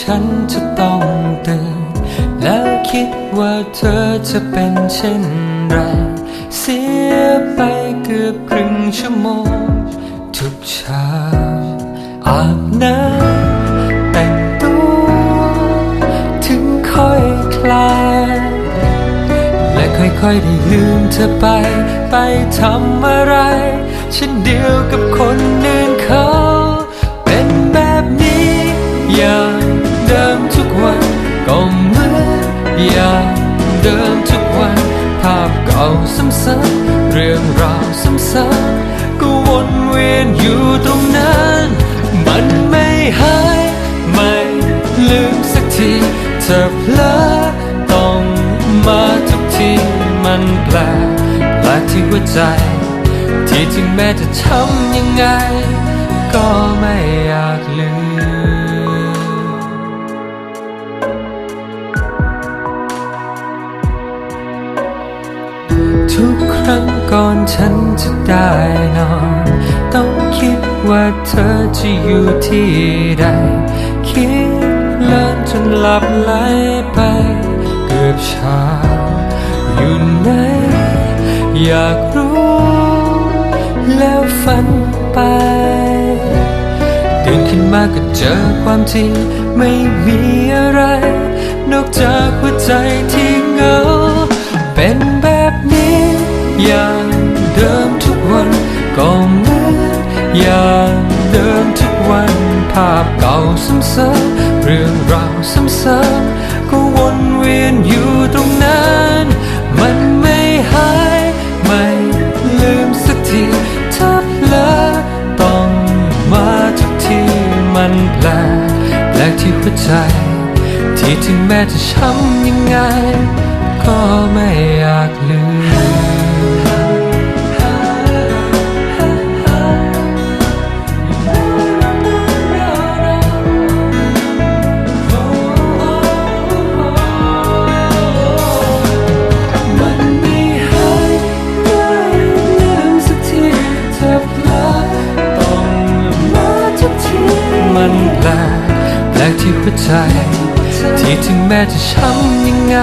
ฉันจะต้องตื่น แล้วคิดว่าเธอจะเป็นเช่นไร เสียไปเกือบครึ่งชั่วโมง ทุกเช้าอาบน้ำแต่งตัว ถึงค่อยคลาย และค่อยๆได้ลืมเธอไป ไปทำอะไรฉันเดียวกับ อย่างเดิมทุกวัน ภาพเก่าซ้ำๆเรื่องราวซ้ำๆก็วนเวียนอยู่ตรงนั้น มันไม่หาย ไม่ลืมสักทีเธอเพลอต้องมาทุกทีมันแปลกแปลกที่หัวใจ ที่ถึงแม้จะช้ำยังไง ก็ไม่อยากลืม ทุกครั้งก่อนฉันจะได้นอน ต้องคิดว่าเธอจะอยู่ที่ใด คิดเลินจนหลับไหลไป เกือบเช้าอยู่ไหน อยากรู้แล้วฝันไปตื่นขึ้นมาก็เจอความจริง ไม่มีอะไร นอกจากหัวใจที่เหงา พเก่าซ้ำเรื่องราวซ้ำๆก็วนเวียนอยู่ตรงนั้น มันไม่หายไม่ลืมสักทีถ้าเพลอต้องมาทุกทีมันแปลกแปลกที่หัวใจ ที่ถึงแม้จะช้ำยังไง ก็ไม่ มันแปลกแปลกที่หัวใจ ที่ถึงแม้จะช้ำยังไง